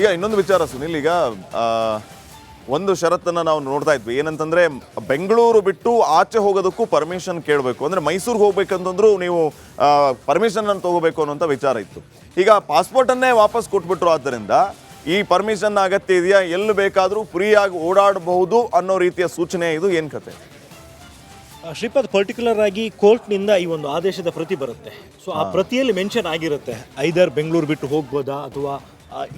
ಈಗ ಇನ್ನೊಂದು ವಿಚಾರ ಸುನಿಲ್ ಈಗ ಒಂದು ಷರತ್ತನ್ನು ನಾವು ನೋಡ್ತಾ ಇದ್ವಿ. ಏನಂತಂದ್ರೆ ಬೆಂಗಳೂರು ಬಿಟ್ಟು ಆಚೆ ಹೋಗೋದಕ್ಕೂ ಪರ್ಮಿಷನ್ ಕೇಳಬೇಕು. ಅಂದ್ರೆ ಮೈಸೂರಿಗೆ ಹೋಗ್ಬೇಕಂತಂದ್ರು ನೀವು ಪರ್ಮಿಷನ್ ಅನ್ನು ತಗೋಬೇಕು ಅನ್ನೋಂಥ ವಿಚಾರ ಇತ್ತು. ಈಗ ಪಾಸ್ಪೋರ್ಟನ್ನೇ ವಾಪಸ್ ಕೊಟ್ಬಿಟ್ರು ಆದ್ದರಿಂದ ಈ ಪರ್ಮಿಷನ್ ಅಗತ್ಯ ಇದೆಯಾ? ಎಲ್ಲಿ ಬೇಕಾದರೂ ಫ್ರೀಯಾಗಿ ಓಡಾಡಬಹುದು ಅನ್ನೋ ರೀತಿಯ ಸೂಚನೆ ಇದು ಏನು ಕತೆ? ಶ್ರೀಪಾದ್ ಪರ್ಟಿಕ್ಯುಲರ್ ಆಗಿ ಕೋರ್ಟ್ನಿಂದ ಈ ಒಂದು ಆದೇಶದ ಪ್ರತಿ ಬರುತ್ತೆ. ಸೊ ಆ ಪ್ರತಿಯಲ್ಲಿ ಮೆನ್ಷನ್ ಆಗಿರುತ್ತೆ. ಐದರ್ ಬೆಂಗಳೂರು ಬಿಟ್ಟು ಹೋಗ್ಬೋದಾ ಅಥವಾ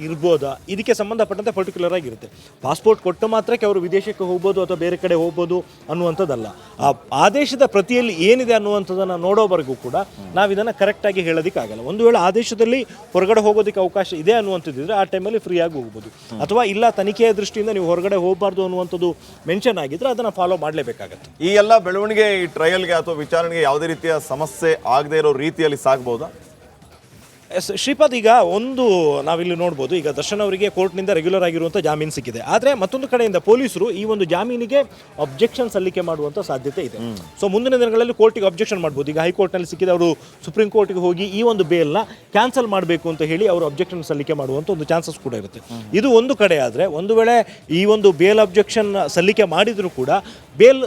ಇರ್ಬೋದಾ? ಇದಕ್ಕೆ ಸಂಬಂಧಪಟ್ಟಂತೆ ಪರ್ಟಿಕ್ಯುಲರ್ ಆಗಿರುತ್ತೆ. ಪಾಸ್ಪೋರ್ಟ್ ಕೊಟ್ಟ ಮಾತ್ರಕ್ಕೆ ಅವರು ವಿದೇಶಕ್ಕೆ ಹೋಗ್ಬೋದು ಅಥವಾ ಬೇರೆ ಕಡೆ ಹೋಗ್ಬೋದು ಅನ್ನುವಂಥದ್ದಲ್ಲ. ಆ ಆದೇಶದ ಪ್ರತಿಯಲ್ಲಿ ಏನಿದೆ ಅನ್ನುವಂಥದ್ದನ್ನು ನೋಡೋವರೆಗೂ ಕೂಡ ನಾವು ಇದನ್ನು ಕರೆಕ್ಟಾಗಿ ಹೇಳೋದಕ್ಕಾಗಲ್ಲ. ಒಂದು ವೇಳೆ ಆದೇಶದಲ್ಲಿ ಹೊರಗಡೆ ಹೋಗೋದಕ್ಕೆ ಅವಕಾಶ ಇದೆ ಅನ್ನುವಂಥದ್ದಿದ್ರೆ ಆ ಟೈಮಲ್ಲಿ ಫ್ರೀಯಾಗಿ ಹೋಗ್ಬೋದು. ಅಥವಾ ಇಲ್ಲ, ತನಿಖೆಯ ದೃಷ್ಟಿಯಿಂದ ನೀವು ಹೊರಗಡೆ ಹೋಗಬಾರ್ದು ಅನ್ನುವಂಥದ್ದು ಮೆನ್ಷನ್ ಆಗಿದ್ರೆ ಅದನ್ನು ಫಾಲೋ ಮಾಡಲೇಬೇಕಾಗತ್ತೆ. ಈ ಎಲ್ಲ ಬೆಳವಣಿಗೆ, ಈ ಟ್ರಯಲ್ಗೆ ಅಥವಾ ವಿಚಾರಣೆಗೆ ಯಾವುದೇ ರೀತಿಯ ಸಮಸ್ಯೆ ಆಗದೇ ಇರೋ ರೀತಿಯಲ್ಲಿ ಸಾಗ್ಬೋದಾ? ಎಸ್ ಶ್ರೀಪಾದ್ ಈಗ ಒಂದು ನಾವಿಲ್ಲಿ ನೋಡ್ಬೋದು ಈಗ ದರ್ಶನ್ ಅವರಿಗೆ ಕೋರ್ಟ್ನಿಂದ ರೆಗ್ಯುಲರ್ ಆಗಿರುವಂಥ ಜಾಮೀನು ಸಿಕ್ಕಿದೆ. ಆದರೆ ಮತ್ತೊಂದು ಕಡೆಯಿಂದ ಪೊಲೀಸರು ಈ ಒಂದು ಜಾಮೀನಿಗೆ ಅಬ್ಜೆಕ್ಷನ್ ಸಲ್ಲಿಕೆ ಮಾಡುವಂಥ ಸಾಧ್ಯತೆ ಇದೆ. ಸೊ ಮುಂದಿನ ದಿನಗಳಲ್ಲಿ ಕೋರ್ಟಿಗೆ ಅಬ್ಜೆಕ್ಷನ್ ಮಾಡ್ಬೋದು. ಈಗ ಹೈಕೋರ್ಟ್ನಲ್ಲಿ ಸಿಕ್ಕಿದೆ ಅವರು ಸುಪ್ರೀಂ ಕೋರ್ಟಿಗೆ ಹೋಗಿ ಈ ಒಂದು ಬೇಲ್ನ ಕ್ಯಾನ್ಸಲ್ ಮಾಡಬೇಕು ಅಂತ ಹೇಳಿ ಅವರು ಅಬ್ಜೆಕ್ಷನ್ ಸಲ್ಲಿಕೆ ಮಾಡುವಂಥ ಒಂದು ಚಾನ್ಸಸ್ ಕೂಡ ಇರುತ್ತೆ. ಇದು ಒಂದು ಕಡೆ ಆದರೆ ಒಂದು ವೇಳೆ ಈ ಒಂದು ಬೇಲ್ ಅಬ್ಜೆಕ್ಷನ್ ಸಲ್ಲಿಕೆ ಮಾಡಿದರೂ ಕೂಡ ಬೇಲ್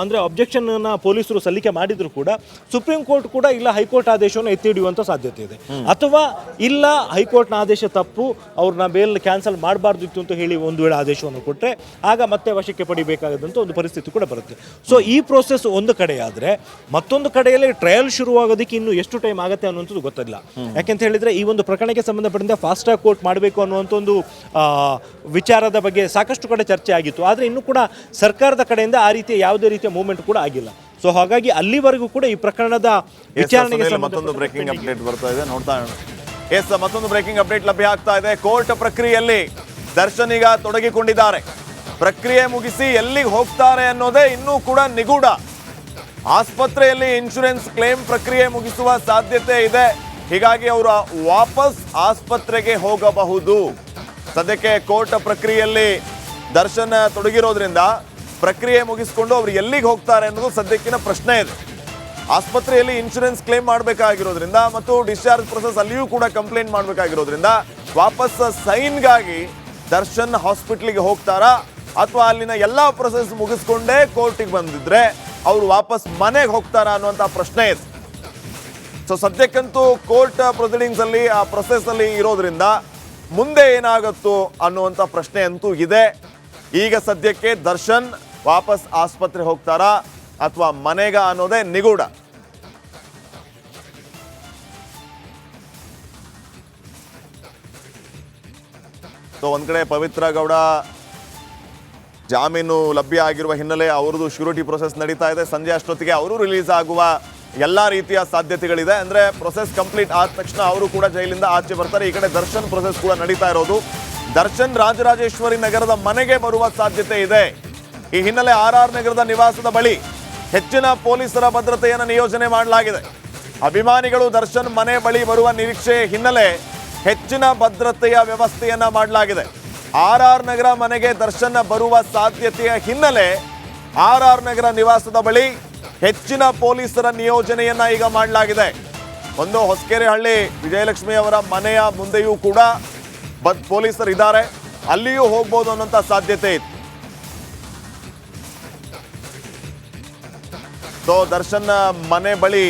ಅಂದರೆ ಅಬ್ಜೆಕ್ಷನ್ನ ಪೊಲೀಸರು ಸಲ್ಲಿಕೆ ಮಾಡಿದರೂ ಕೂಡ ಸುಪ್ರೀಂ ಕೋರ್ಟ್ ಕೂಡ ಇಲ್ಲ ಹೈಕೋರ್ಟ್ ಆದೇಶವನ್ನು ಎತ್ತಿ ಹಿಡಿಯುವಂಥ ಸಾಧ್ಯತೆ ಇದೆ. ಅಥವಾ ಇಲ್ಲ, ಹೈಕೋರ್ಟ್ನ ಆದೇಶ ತಪ್ಪು, ಅವ್ರನ್ನ ಬೇಲ್ ಕ್ಯಾನ್ಸಲ್ ಮಾಡಬಾರ್ದಿತ್ತು ಅಂತ ಹೇಳಿ ಒಂದು ವೇಳೆ ಆದೇಶವನ್ನು ಕೊಟ್ಟರೆ ಆಗ ಮತ್ತೆ ವಶಕ್ಕೆ ಪಡಿಬೇಕಾದಂಥ ಒಂದು ಪರಿಸ್ಥಿತಿ ಕೂಡ ಬರುತ್ತೆ. ಸೊ ಈ ಪ್ರೋಸೆಸ್ ಒಂದು ಕಡೆಯಾದರೆ, ಮತ್ತೊಂದು ಕಡೆಯಲ್ಲಿ ಟ್ರಯಲ್ ಶುರುವಾಗೋದಕ್ಕೆ ಇನ್ನು ಎಷ್ಟು ಟೈಮ್ ಆಗುತ್ತೆ ಅನ್ನುವಂಥದ್ದು ಗೊತ್ತಿಲ್ಲ. ಯಾಕೆಂತ ಹೇಳಿದ್ರೆ, ಈ ಒಂದು ಪ್ರಕರಣಕ್ಕೆ ಸಂಬಂಧಪಟ್ಟಂತೆ ಫಾಸ್ಟ್ ಟ್ರ್ಯಾಕ್ ಕೋರ್ಟ್ ಮಾಡಬೇಕು ಅನ್ನುವಂಥ ಒಂದು ವಿಚಾರದ ಬಗ್ಗೆ ಸಾಕಷ್ಟು ಕಡೆ ಚರ್ಚೆ ಆಗಿತ್ತು. ಆದರೆ ಇನ್ನೂ ಕೂಡ ಸರ್ಕಾರದ ಕಡೆಯಿಂದ ಆ ರೀತಿಯ ಯಾವುದೇ ರೀತಿಯ ಮೂವ್ಮೆಂಟ್ ಕೂಡ ಆಗಿಲ್ಲ. ಸೊ ಹಾಗಾಗಿ ಅಲ್ಲಿವರೆಗೂ ಕೂಡ ಈ ಪ್ರಕರಣದ ವಿಚಾರಣೆಗೆ ಮತ್ತೊಂದು ಬ್ರೇಕಿಂಗ್ ಅಪ್ಡೇಟ್ ಬರ್ತಾ ಇದೆ. ನೋಡ್ತಾ ಎಸ್ ಮತ್ತೊಂದು ಬ್ರೇಕಿಂಗ್ ಅಪ್ಡೇಟ್ ಲಭ್ಯ ಆಗ್ತಾ ಇದೆ. ಕೋರ್ಟ್ ಪ್ರಕ್ರಿಯೆಯಲ್ಲಿ ದರ್ಶನ್ ಈಗ ತೊಡಗಿಕೊಂಡಿದ್ದಾರೆ. ಪ್ರಕ್ರಿಯೆ ಮುಗಿಸಿ ಎಲ್ಲಿಗೆ ಹೋಗ್ತಾರೆ ಅನ್ನೋದೇ ಇನ್ನೂ ಕೂಡ ನಿಗೂಢ. ಆಸ್ಪತ್ರೆಯಲ್ಲಿ ಇನ್ಶೂರೆನ್ಸ್ ಕ್ಲೇಮ್ ಪ್ರಕ್ರಿಯೆ ಮುಗಿಸುವ ಸಾಧ್ಯತೆ ಇದೆ. ಹೀಗಾಗಿ ಅವರು ವಾಪಸ್ ಆಸ್ಪತ್ರೆಗೆ ಹೋಗಬಹುದು. ಸದ್ಯಕ್ಕೆ ಕೋರ್ಟ್ ಪ್ರಕ್ರಿಯೆಯಲ್ಲಿ ದರ್ಶನ ತೊಡಗಿರೋದ್ರಿಂದ ಪ್ರಕ್ರಿಯೆ ಮುಗಿಸ್ಕೊಂಡು ಅವ್ರು ಎಲ್ಲಿಗೆ ಹೋಗ್ತಾರೆ ಅನ್ನೋದು ಸದ್ಯಕ್ಕಿನ ಪ್ರಶ್ನೆ ಇದೆ. ಆಸ್ಪತ್ರೆಯಲ್ಲಿ ಇನ್ಶೂರೆನ್ಸ್ ಕ್ಲೇಮ್ ಮಾಡಬೇಕಾಗಿರೋದ್ರಿಂದ ಮತ್ತು ಡಿಸ್ಚಾರ್ಜ್ ಪ್ರೊಸೆಸ್ ಅಲ್ಲಿಯೂ ಕೂಡ ಕಂಪ್ಲೇಂಟ್ ಮಾಡಬೇಕಾಗಿರೋದ್ರಿಂದ ವಾಪಸ್ ಸೈನ್ಗಾಗಿ ದರ್ಶನ್ ಹಾಸ್ಪಿಟ್ಲಿಗೆ ಹೋಗ್ತಾರಾ ಅಥವಾ ಅಲ್ಲಿನ ಎಲ್ಲ ಪ್ರೊಸೆಸ್ ಮುಗಿಸ್ಕೊಂಡೇ ಕೋರ್ಟಿಗೆ ಬಂದಿದ್ರೆ ಅವರು ವಾಪಸ್ ಮನೆಗೆ ಹೋಗ್ತಾರಾ ಅನ್ನುವಂಥ ಪ್ರಶ್ನೆ ಇದೆ. ಸೊ ಸದ್ಯಕ್ಕಂತೂ ಕೋರ್ಟ್ ಪ್ರೊಸೀಡಿಂಗ್ಸ್ ಅಲ್ಲಿ, ಆ ಪ್ರೊಸೆಸ್ ಅಲ್ಲಿ ಇರೋದ್ರಿಂದ ಮುಂದೆ ಏನಾಗುತ್ತೋ ಅನ್ನುವಂಥ ಪ್ರಶ್ನೆ ಅಂತೂ ಇದೆ. ಈಗ ಸದ್ಯಕ್ಕೆ ದರ್ಶನ್ ವಾಪಸ್ ಆಸ್ಪತ್ರೆ ಹೋಗ್ತಾರಾ ಅಥವಾ ಮನೆಗ ಅನ್ನೋದೇ ನಿಗೂಢ? ಸೊ, ಒಂದ್ ಕಡೆ ಪವಿತ್ರ ಗೌಡ ಜಾಮೀನು ಲಭ್ಯ ಆಗಿರುವ ಹಿನ್ನೆಲೆ ಅವ್ರದ್ದು ಶ್ಯೂರಿಟಿ ಪ್ರೊಸೆಸ್ ನಡೀತಾ ಇದೆ. ಸಂಜೆ ಅಷ್ಟೊತ್ತಿಗೆ ಅವರು ರಿಲೀಸ್ ಆಗುವ ಎಲ್ಲ ರೀತಿಯ ಸಾಧ್ಯತೆಗಳಿದೆ. ಅಂದ್ರೆ ಪ್ರೊಸೆಸ್ ಕಂಪ್ಲೀಟ್ ಆದ ತಕ್ಷಣ ಅವರು ಕೂಡ ಜೈಲಿಂದ ಆಚೆ ಬರ್ತಾರೆ. ಈ ಕಡೆ ದರ್ಶನ್ ಪ್ರೊಸೆಸ್ ಕೂಡ ನಡೀತಾ ಇರೋದು. ದರ್ಶನ್ ರಾಜರಾಜೇಶ್ವರಿ ನಗರದ ಮನೆಗೆ ಬರುವ ಸಾಧ್ಯತೆ ಇದೆ. ಈ ಹಿನ್ನೆಲೆ ಆರ್ ಆರ್ ನಗರದ ನಿವಾಸದ ಬಳಿ ಹೆಚ್ಚಿನ ಪೊಲೀಸರ ಭದ್ರತೆಯನ್ನು ನಿಯೋಜನೆ ಮಾಡಲಾಗಿದೆ. ಅಭಿಮಾನಿಗಳು ದರ್ಶನ್ ಮನೆ ಬಳಿ ಬರುವ ನಿರೀಕ್ಷೆಯ ಹಿನ್ನೆಲೆ ಹೆಚ್ಚಿನ ಭದ್ರತೆಯ ವ್ಯವಸ್ಥೆಯನ್ನ ಮಾಡಲಾಗಿದೆ. ಆರ್ ಆರ್ ನಗರ ಮನೆಗೆ ದರ್ಶನ ಬರುವ ಸಾಧ್ಯತೆಯ ಹಿನ್ನೆಲೆ ಆರ್ ಆರ್ ನಗರ ನಿವಾಸದ ಬಳಿ ಹೆಚ್ಚಿನ ಪೊಲೀಸರ ನಿಯೋಜನೆಯನ್ನ ಈಗ ಮಾಡಲಾಗಿದೆ. ಒಂದು ಹೊಸಕೆರೆ ಹಳ್ಳಿ ವಿಜಯಲಕ್ಷ್ಮಿ ಅವರ ಮನೆಯ ಮುಂದೆಯೂ ಕೂಡ ಬದ್ ಪೊಲೀಸರು ಇದ್ದಾರೆ ಅಲ್ಲಿಯೂ ಹೋಗ್ಬೋದು ಅನ್ನೋಂಥ ಸಾಧ್ಯತೆ ಇತ್ತು. ಸೊ ದರ್ಶನ್ ಮನೆ ಬಳಿ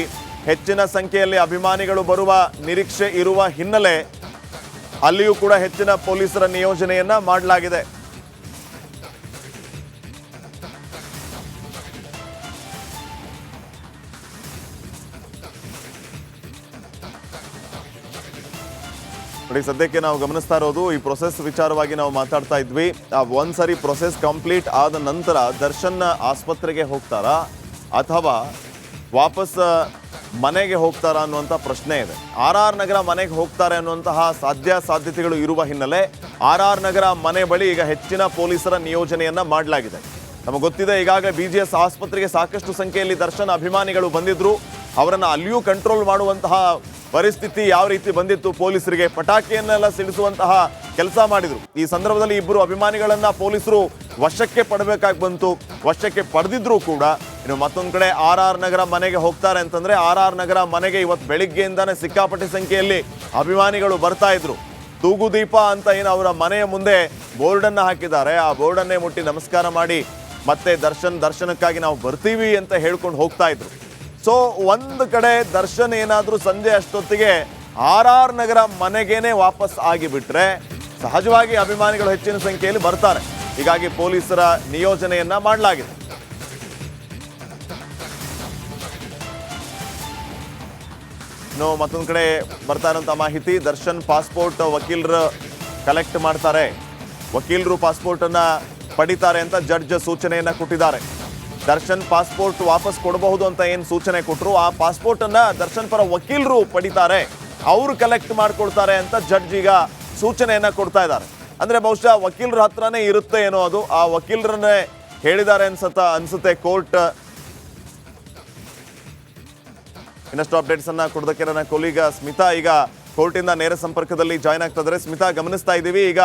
ಹೆಚ್ಚಿನ ಸಂಖ್ಯೆಯಲ್ಲಿ ಅಭಿಮಾನಿಗಳು ಬರುವ ನಿರೀಕ್ಷೆ ಇರುವ ಹಿನ್ನೆಲೆ ಅಲ್ಲಿಯೂ ಕೂಡ ಹೆಚ್ಚಿನ ಪೊಲೀಸರ ನಿಯೋಜನೆಯನ್ನ ಮಾಡಲಾಗಿದೆ. ಸದ್ಯಕ್ಕೆ ನಾವು ಗಮನಿಸ್ತಾ ಇರೋದು, ಈ ಪ್ರೊಸೆಸ್ ವಿಚಾರವಾಗಿ ನಾವು ಮಾತಾಡ್ತಾ ಇದ್ವಿ. ಒಂದ್ಸರಿ ಪ್ರೊಸೆಸ್ ಕಂಪ್ಲೀಟ್ ಆದ ನಂತರ ದರ್ಶನ್ ಆಸ್ಪತ್ರೆಗೆ ಹೋಗ್ತಾರಾ? ಅಥವಾ ವಾಪಸ್ ಮನೆಗೆ ಹೋಗ್ತಾರ ಅನ್ನುವಂಥ ಪ್ರಶ್ನೆ ಇದೆ. ಆರ್ ಆರ್ ನಗರ ಮನೆಗೆ ಹೋಗ್ತಾರೆ ಅನ್ನುವಂತಹ ಸಾಧ್ಯ ಸಾಧ್ಯತೆಗಳು ಇರುವ ಹಿನ್ನೆಲೆ ಆರ್ ಆರ್ ನಗರ ಮನೆ ಬಳಿ ಈಗ ಹೆಚ್ಚಿನ ಪೊಲೀಸರ ನಿಯೋಜನೆಯನ್ನು ಮಾಡಲಾಗಿದೆ. ನಮಗೆ ಗೊತ್ತಿದೆ, ಈಗಾಗಲೇ ಬಿ ಜಿ ಎಸ್ ಆಸ್ಪತ್ರೆಗೆ ಸಾಕಷ್ಟು ಸಂಖ್ಯೆಯಲ್ಲಿ ದರ್ಶನ ಅಭಿಮಾನಿಗಳು ಬಂದಿದ್ದರು ಅವರನ್ನು ಅಲ್ಲಿಯೂ ಕಂಟ್ರೋಲ್ ಮಾಡುವಂತಹ ಪರಿಸ್ಥಿತಿ ಯಾವ ರೀತಿ ಬಂದಿತ್ತು ಪೊಲೀಸರಿಗೆ? ಪಟಾಕಿಯನ್ನೆಲ್ಲ ಸಿಡಿಸುವಂತಹ ಕೆಲಸ ಮಾಡಿದರು. ಈ ಸಂದರ್ಭದಲ್ಲಿ ಇಬ್ಬರು ಅಭಿಮಾನಿಗಳನ್ನು ಪೊಲೀಸರು ವಶಕ್ಕೆ ಪಡಬೇಕಾಗಿ ಬಂತು. ವಶಕ್ಕೆ ಪಡೆದಿದ್ರು ಕೂಡ ಇನ್ನು ಮತ್ತೊಂದು ಕಡೆ ಆರ್ ಆರ್ ನಗರ ಮನೆಗೆ ಹೋಗ್ತಾರೆ ಅಂತಂದ್ರೆ ಆರ್ ಆರ್ ನಗರ ಮನೆಗೆ ಇವತ್ತು ಬೆಳಿಗ್ಗೆಯಿಂದಾನೇ ಸಿಕ್ಕಾಪಟ್ಟೆ ಸಂಖ್ಯೆಯಲ್ಲಿ ಅಭಿಮಾನಿಗಳು ಬರ್ತಾ ಇದ್ರು. ತೂಗುದೀಪ ಅಂತ ಏನು ಅವರ ಮನೆಯ ಮುಂದೆ ಬೋರ್ಡನ್ನು ಹಾಕಿದ್ದಾರೆ. ಆ ಬೋರ್ಡನ್ನೇ ಮುಟ್ಟಿ ನಮಸ್ಕಾರ ಮಾಡಿ ಮತ್ತೆ ದರ್ಶನ್, ದರ್ಶನಕ್ಕಾಗಿ ನಾವು ಬರ್ತೀವಿ ಅಂತ ಹೇಳ್ಕೊಂಡು ಹೋಗ್ತಾ ಇದ್ರು. ಸೊ ಒಂದು ಕಡೆ ದರ್ಶನ್ ಏನಾದರೂ ಸಂಜೆ ಅಷ್ಟೊತ್ತಿಗೆ ಆರ್ ಆರ್ ನಗರ ಮನೆಗೇನೆ ವಾಪಸ್ ಆಗಿಬಿಟ್ರೆ ಸಹಜವಾಗಿ ಅಭಿಮಾನಿಗಳು ಹೆಚ್ಚಿನ ಸಂಖ್ಯೆಯಲ್ಲಿ ಬರ್ತಾರೆ. ಹೀಗಾಗಿ ಪೊಲೀಸರ ನಿಯೋಜನೆಯನ್ನ ಮಾಡಲಾಗಿದೆ. ಇನ್ನು ಮತ್ತೊಂದು ಕಡೆ ಬರ್ತಾ ಇರೋಂಥ ಮಾಹಿತಿ. ದರ್ಶನ್ ಪಾಸ್ಪೋರ್ಟ್ ವಕೀಲರು ಕಲೆಕ್ಟ್ ಮಾಡ್ತಾರೆ. ವಕೀಲರು ಪಾಸ್ಪೋರ್ಟನ್ನು ಪಡಿತಾರೆ ಅಂತ ಜಡ್ಜ್ ಸೂಚನೆಯನ್ನು ಕೊಟ್ಟಿದ್ದಾರೆ. ದರ್ಶನ್ ಪಾಸ್ಪೋರ್ಟ್ ವಾಪಸ್ ಕೊಡಬಹುದು ಅಂತ ಏನು ಸೂಚನೆ ಕೊಟ್ಟರು ಆ ಪಾಸ್ಪೋರ್ಟನ್ನು ದರ್ಶನ್ ಪರ ವಕೀಲರು ಪಡಿತಾರೆ. ಅವರು ಕಲೆಕ್ಟ್ ಮಾಡ್ಕೊಳ್ತಾರೆ ಅಂತ ಜಡ್ಜ್ ಈಗ ಸೂಚನೆಯನ್ನು ಕೊಡ್ತಾ ಇದ್ದಾರೆ. ಅಂದರೆ ಬಹುಶಃ ವಕೀಲರ ಹತ್ರನೇ ಇರುತ್ತೆ ಏನೋ ಅದು. ಆ ವಕೀಲರನ್ನೇ ಹೇಳಿದ್ದಾರೆ ಅನ್ಸತ್ತ ಅನ್ಸುತ್ತೆ ಕೋರ್ಟ್. ಇನ್ನಷ್ಟು ಅಪ್ಡೇಟ್ಸ್ ಅನ್ನ ಕೊಡೋದಕ್ಕೆ ನನ್ನ ಕೊಲೀಗ ಸ್ಮಿತಾ ಈಗ ಕೋರ್ಟ್ ಇಂದ ನೇರ ಸಂಪರ್ಕದಲ್ಲಿ ಜಾಯ್ನ್ ಆಗ್ತಾ ಇದ್ದಾರೆ ಸ್ಮಿತಾ ಗಮನಿಸ್ತಾ ಇದ್ದೀವಿ ಈಗ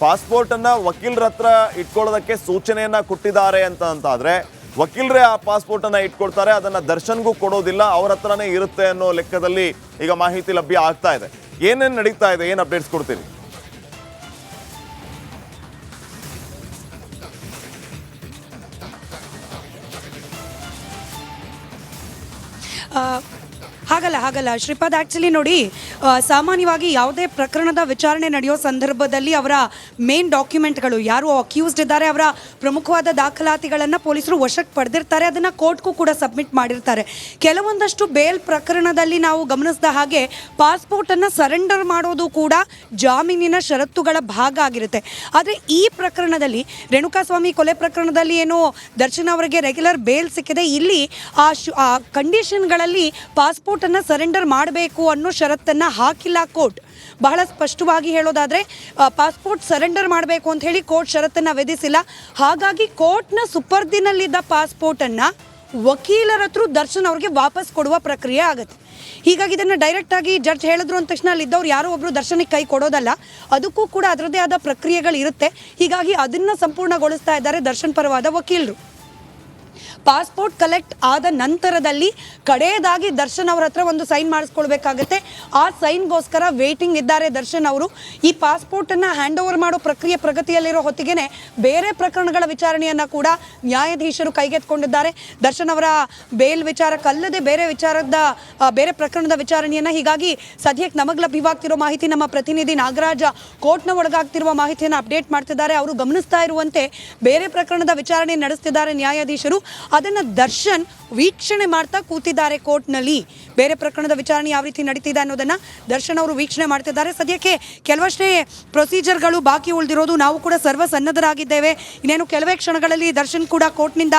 ಪಾಸ್ಪೋರ್ಟ್ ಅನ್ನ ವಕೀಲರ ಹತ್ರ ಇಟ್ಕೊಳ್ಳೋದಕ್ಕೆ ಸೂಚನೆಯನ್ನ ಕೊಟ್ಟಿದ್ದಾರೆ ಅಂತ ಅಂತಾದ್ರೆ ವಕೀಲರೇ ಆ ಪಾಸ್ಪೋರ್ಟ್ ಅನ್ನ ಇಟ್ಕೊಳ್ತಾರೆ ಅದನ್ನ ದರ್ಶನ್ಗೂ ಕೊಡೋದಿಲ್ಲ ಅವ್ರ ಹತ್ರನೇ ಇರುತ್ತೆ ಅನ್ನೋ ಲೆಕ್ಕದಲ್ಲಿ ಈಗ ಮಾಹಿತಿ ಲಭ್ಯ ಆಗ್ತಾ ಇದೆ. ಏನೇನ್ ನಡೀತಾ ಇದೆ ಏನು ಅಪ್ಡೇಟ್ಸ್ ಕೊಡ್ತೀರಿ? ಆ, ಹಾಗಲ್ಲ ಹಾಗಲ್ಲ. ಶ್ರೀಪಾದ್ ಆ್ಯಕ್ಚುಲಿ ನೋಡಿ ಸಾಮಾನ್ಯವಾಗಿ ಯಾವುದೇ ಪ್ರಕರಣದ ವಿಚಾರಣೆ ನಡೆಯೋ ಸಂದರ್ಭದಲ್ಲಿ ಅವರ ಮೇನ್ ಡಾಕ್ಯುಮೆಂಟ್ಗಳು ಯಾರು ಅಕ್ಯೂಸ್ಡ್ ಇದ್ದಾರೆ, ಅವರ ಪ್ರಮುಖವಾದ ದಾಖಲಾತಿಗಳನ್ನು ಪೊಲೀಸರು ವಶಕ್ಕೆ ಪಡೆದಿರ್ತಾರೆ, ಅದನ್ನು ಕೋರ್ಟ್ಗೂ ಕೂಡ ಸಬ್ಮಿಟ್ ಮಾಡಿರ್ತಾರೆ. ಕೆಲವೊಂದಷ್ಟು ಬೇಲ್ ಪ್ರಕರಣದಲ್ಲಿ ನಾವು ಗಮನಿಸಿದ ಹಾಗೆ ಪಾಸ್ಪೋರ್ಟನ್ನು ಸರೆಂಡರ್ ಮಾಡೋದು ಕೂಡ ಜಾಮೀನಿನ ಷರತ್ತುಗಳ ಭಾಗ ಆಗಿರುತ್ತೆ. ಆದರೆ ಈ ಪ್ರಕರಣದಲ್ಲಿ, ರೇಣುಕಾಸ್ವಾಮಿ ಕೊಲೆ ಪ್ರಕರಣದಲ್ಲಿ ಏನು ದರ್ಶನ್ ಅವರಿಗೆ ರೆಗ್ಯುಲರ್ ಬೇಲ್ ಸಿಕ್ಕಿದೆ, ಇಲ್ಲಿ ಆ ಶು, ಆ ಕಂಡೀಷನ್ಗಳಲ್ಲಿ ಪಾಸ್ಪೋರ್ಟನ್ನು ಸರೆಂಡರ್ ಮಾಡಬೇಕು ಅನ್ನೋ ಷರತ್ತನ್ನು ಹಾಕಿಲ್ಲ ಕೋರ್ಟ್ ಬಹಳ ಸ್ಪಷ್ಟವಾಗಿ ಹೇಳೋದಾದರೆ ಪಾಸ್ಪೋರ್ಟ್ ಸರೆಂಡರ್ ಮಾಡಬೇಕು ಅಂತ ಹೇಳಿ ಕೋರ್ಟ್ ಷರತ್ತನ್ನು ವಿಧಿಸಿಲ್ಲ. ಹಾಗಾಗಿ ಕೋರ್ಟ್ನ ಸುಪರ್ದಿನಲ್ಲಿದ್ದ ಪಾಸ್ಪೋರ್ಟನ್ನು ವಕೀಲರ ಹತ್ರ ದರ್ಶನ್ ಅವ್ರಿಗೆ ವಾಪಸ್ ಕೊಡುವ ಪ್ರಕ್ರಿಯೆ ಆಗುತ್ತೆ. ಹೀಗಾಗಿ ಇದನ್ನು ಡೈರೆಕ್ಟಾಗಿ ಜಡ್ಜ್ ಹೇಳಿದ್ರು ಅಂದ ತಕ್ಷಣ ಅಲ್ಲಿದ್ದವ್ರು ಯಾರೋ ಒಬ್ಬರು ದರ್ಶನಕ್ಕೆ ಕೈ ಕೊಡೋದಲ್ಲ. ಅದಕ್ಕೂ ಕೂಡ ಅದರದೇ ಆದ ಪ್ರಕ್ರಿಯೆಗಳು ಇರುತ್ತೆ. ಹೀಗಾಗಿ ಅದನ್ನು ಸಂಪೂರ್ಣಗೊಳಿಸ್ತಾ ಇದ್ದಾರೆ ದರ್ಶನ್ ಪರವಾದ ವಕೀಲರು. ಪಾಸ್ಪೋರ್ಟ್ ಕಲೆಕ್ಟ್ ಆದ ನಂತರದಲ್ಲಿ ಕಡೆಯದಾಗಿ ದರ್ಶನ್ ಅವರ ಹತ್ರ ಒಂದು ಸೈನ್ ಮಾಡಿಸ್ಕೊಳ್ಬೇಕಾಗತ್ತೆ. ಆ ಸೈನ್ಗೋಸ್ಕರ ವೇಟಿಂಗ್ ಇದ್ದಾರೆ ದರ್ಶನ್ ಅವರು. ಈ ಪಾಸ್ಪೋರ್ಟನ್ನು ಹ್ಯಾಂಡ್ ಓವರ್ ಮಾಡೋ ಪ್ರಕ್ರಿಯೆ ಪ್ರಗತಿಯಲ್ಲಿರೋ ಹೊತ್ತಿಗೆನೆ ಬೇರೆ ಪ್ರಕರಣಗಳ ವಿಚಾರಣೆಯನ್ನು ಕೂಡ ನ್ಯಾಯಾಧೀಶರು ಕೈಗೆತ್ಕೊಂಡಿದ್ದಾರೆ ದರ್ಶನ್ ಅವರ ಬೇಲ್ ವಿಚಾರಕ್ಕಲ್ಲದೆ ಬೇರೆ ವಿಚಾರದ ಬೇರೆ ಪ್ರಕರಣದ ವಿಚಾರಣೆಯನ್ನು ಹೀಗಾಗಿ ಸದ್ಯಕ್ಕೆ ನಮಗೆ ಲಭ್ಯವಾಗ್ತಿರೋ ಮಾಹಿತಿ ನಮ್ಮ ಪ್ರತಿನಿಧಿ ನಾಗರಾಜ ಕೋರ್ಟ್ನ ಒಳಗಾಗ್ತಿರುವ ಮಾಹಿತಿಯನ್ನು ಅಪ್ಡೇಟ್ ಮಾಡ್ತಿದ್ದಾರೆ. ಅವರು ಗಮನಿಸ್ತಾ ಇರುವಂತೆ ಬೇರೆ ಪ್ರಕರಣದ ವಿಚಾರಣೆ ನಡೆಸ್ತಿದ್ದಾರೆ ನ್ಯಾಯಾಧೀಶರು. ಅದನ್ನು ದರ್ಶನ್ ವೀಕ್ಷಣೆ ಮಾಡ್ತಾ ಕೂತಿದ್ದಾರೆ ಕೋರ್ಟ್ನಲ್ಲಿ. ಬೇರೆ ಪ್ರಕರಣದ ವಿಚಾರಣೆ ಯಾವ ರೀತಿ ನಡೀತಿದೆ ಅನ್ನೋದನ್ನು ದರ್ಶನ್ ಅವರು ವೀಕ್ಷಣೆ ಮಾಡ್ತಿದ್ದಾರೆ. ಸದ್ಯಕ್ಕೆ ಕೆಲವಷ್ಟೇ ಪ್ರೊಸೀಜರ್ಗಳು ಬಾಕಿ ಉಳಿದಿರೋದು ನಾವು ಕೂಡ ಸರ್ವ ಸನ್ನದ್ಧರಾಗಿದ್ದೇವೆ ಇನ್ನೇನು ಕೆಲವೇ ಕ್ಷಣಗಳಲ್ಲಿ ದರ್ಶನ್ ಕೂಡ ಕೋರ್ಟ್ನಿಂದ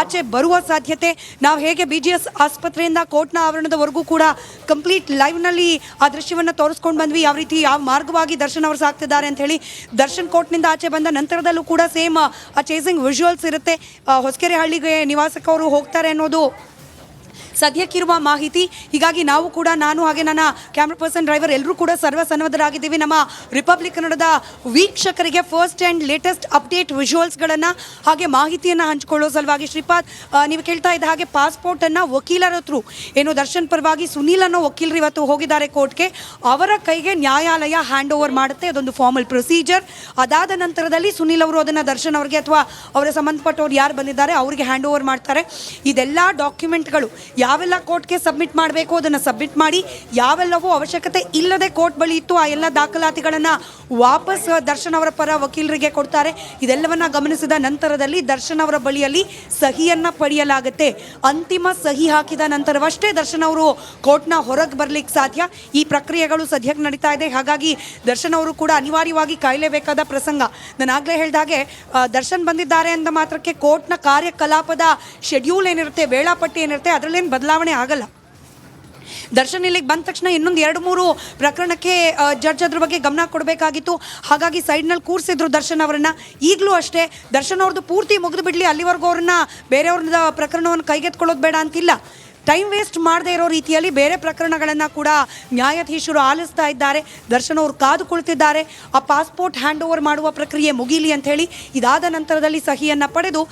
ಆಚೆ ಬರುವ ಸಾಧ್ಯತೆ. ನಾವು ಹೇಗೆ ಬಿ ಜಿ ಎಸ್ ಆಸ್ಪತ್ರೆಯಿಂದ ಕೋರ್ಟ್ನ ಆವರಣದವರೆಗೂ ಕೂಡ ಕಂಪ್ಲೀಟ್ ಲೈವ್ನಲ್ಲಿ ಆ ದೃಶ್ಯವನ್ನು ತೋರಿಸ್ಕೊಂಡು ಬಂದ್ವಿ. ಯಾವ ರೀತಿ ಯಾವ ಮಾರ್ಗವಾಗಿ ದರ್ಶನ್ ಅವರು ಸಾಕ್ತಿದ್ದಾರೆ ಅಂತ ಹೇಳಿ ದರ್ಶನ್ ಕೋರ್ಟ್ನಿಂದ ಆಚೆ ಬಂದ ನಂತರದಲ್ಲೂ ಕೂಡ ಸೇಮ್ ಆ ಚೇಸಿಂಗ್ ವಿಜುವಲ್ಸ್ ಇರುತ್ತೆ. ಹೊಸಕೆರೆ ಹಳ್ಳಿಗೆ ನಿವಾಸಕವರು ಹೋಗ್ತಾರೆ ಅನ್ನೋದು tudo ಸದ್ಯಕ್ಕಿರುವ ಮಾಹಿತಿ, ಹೀಗಾಗಿ ನಾವು ಕೂಡ ನಾನು ಹಾಗೆ ನನ್ನ ಕ್ಯಾಮ್ರಾ ಪರ್ಸನ್ ಡ್ರೈವರ್ ಎಲ್ಲರೂ ಕೂಡ ಸರ್ವಸನ್ನದ್ಧರಾಗಿದ್ದೀವಿ. ನಮ್ಮ ರಿಪಬ್ಲಿಕ್ ಕನ್ನಡದ ವೀಕ್ಷಕರಿಗೆ ಫಸ್ಟ್ ಆ್ಯಂಡ್ ಲೇಟೆಸ್ಟ್ ಅಪ್ಡೇಟ್ ವಿಜುವಲ್ಸ್ಗಳನ್ನು ಹಾಗೆ ಮಾಹಿತಿಯನ್ನು ಹಂಚಿಕೊಳ್ಳೋ ಸಲುವಾಗಿ ಶ್ರೀಪಾದ್ ನೀವು ಕೇಳ್ತಾ ಇದ್ದ ಹಾಗೆ ಪಾಸ್ಪೋರ್ಟನ್ನು ವಕೀಲರ ಥ್ರೂ ಏನು ದರ್ಶನ್ ಪರವಾಗಿ ಸುನೀಲ್ ಅನ್ನೋ ವಕೀಲರು ಇವತ್ತು ಹೋಗಿದ್ದಾರೆ ಕೋರ್ಟ್ಗೆ ಅವರ ಕೈಗೆ ನ್ಯಾಯಾಲಯ ಹ್ಯಾಂಡ್ ಓವರ್ ಮಾಡುತ್ತೆ, ಅದೊಂದು ಫಾರ್ಮಲ್ ಪ್ರೊಸೀಜರ್ ಅದಾದ ನಂತರದಲ್ಲಿ ಸುನೀಲ್ ಅವರು ಅದನ್ನು ದರ್ಶನ್ ಅವರಿಗೆ ಅಥವಾ ಅವರ ಸಂಬಂಧಪಟ್ಟವ್ರು ಯಾರು ಬಂದಿದ್ದಾರೆ, ಅವರಿಗೆ ಹ್ಯಾಂಡ್ ಓವರ್ ಮಾಡ್ತಾರೆ. ಇದೆಲ್ಲ ಡಾಕ್ಯುಮೆಂಟ್ಗಳು ಯಾವೆಲ್ಲ ಕೋರ್ಟ್ಗೆ ಸಬ್ಮಿಟ್ ಮಾಡಬೇಕು ಅದನ್ನು ಸಬ್ಮಿಟ್ ಮಾಡಿ, ಯಾವೆಲ್ಲವೂ ಅವಶ್ಯಕತೆ ಇಲ್ಲದೆ ಕೋರ್ಟ್ ಬಳಿ ಇತ್ತು ಆ ಎಲ್ಲ ದಾಖಲಾತಿಗಳನ್ನು ವಾಪಸ್ ದರ್ಶನ್ ಅವರ ಪರ ವಕೀಲರಿಗೆ ಕೊಡ್ತಾರೆ. ಇದೆಲ್ಲವನ್ನ ಗಮನಿಸಿದ ನಂತರದಲ್ಲಿ ದರ್ಶನ್ ಅವರ ಬಳಿಯಲ್ಲಿ ಸಹಿಯನ್ನ ಪಡೆಯಲಾಗುತ್ತೆ. ಅಂತಿಮ ಸಹಿ ಹಾಕಿದ ನಂತರವಷ್ಟೇ ದರ್ಶನ್ ಅವರು ಕೋರ್ಟ್ನ ಹೊರಗೆ ಬರಲಿಕ್ಕೆ ಸಾಧ್ಯ. ಈ ಪ್ರಕ್ರಿಯೆಗಳು ಸದ್ಯಕ್ಕೆ ನಡೀತಾ ಇದೆ. ಹಾಗಾಗಿ ದರ್ಶನ್ ಅವರು ಕೂಡ ಅನಿವಾರ್ಯವಾಗಿ ಕಾಯಲೇಬೇಕಾದ ಪ್ರಸಂಗ. ನಾನು ಆಗಲೇ ಹೇಳಿದಾಗೆ ದರ್ಶನ್ ಬಂದಿದ್ದಾರೆ ಅಂದ ಮಾತ್ರಕ್ಕೆ ಕೋರ್ಟ್ನ ಕಾರ್ಯಕಲಾಪದ ಶೆಡ್ಯೂಲ್ ಏನಿರುತ್ತೆ, ವೇಳಾಪಟ್ಟಿ ಏನಿರುತ್ತೆ ಅದರಲ್ಲೇನು ಬದಲಾವಣೆ ಆಗಲ್ಲ. ದರ್ಶನ್ ಇಲ್ಲಿಗೆ ಬಂದ ತಕ್ಷಣ ಇನ್ನೊಂದು ಎರಡು ಮೂರು ಪ್ರಕರಣಕ್ಕೆ ಜಡ್ಜ್ ಅದ್ರ ಬಗ್ಗೆ ಗಮನ ಕೊಡಬೇಕಾಗಿತ್ತು. ಹಾಗಾಗಿ ಸೈಡ್ನಲ್ಲಿ ಕೂರಿಸಿದ್ರು ದರ್ಶನ್ ಅವರನ್ನ. ಈಗಲೂ ಅಷ್ಟೇ ದರ್ಶನ್ ಅವ್ರದ್ದು ಪೂರ್ತಿ ಮುಗಿದು ಬಿಡಲಿ, ಅಲ್ಲಿವರೆಗೂ ಅವ್ರನ್ನ ಬೇರೆಯವ್ರನ್ನ ಪ್ರಕರಣವನ್ನು ಕೈಗೆತ್ಕೊಳ್ಳೋದು ಬೇಡ ಅಂತಿಲ್ಲ. ಟೈಮ್ ವೇಸ್ಟ್ ಮಾಡದೇ ಇರೋ ರೀತಿಯಲ್ಲಿ ಬೇರೆ ಪ್ರಕರಣಗಳನ್ನು ಕೂಡ ನ್ಯಾಯಾಧೀಶರು ಆಲಿಸ್ತಾ ಇದ್ದಾರೆ. ದರ್ಶನ್ ಅವರು ಕಾದು ಕುಳಿತಿದ್ದಾರೆ. ಆ ಪಾಸ್ಪೋರ್ಟ್ ಹ್ಯಾಂಡ್ ಓವರ್ ಮಾಡುವ ಪ್ರಕ್ರಿಯೆ ಮುಗೀಲಿ ಅಂತ ಹೇಳಿ ಇದಾದ ನಂತರದಲ್ಲಿ ಸಹಿಯನ್ನು ಪಡೆದು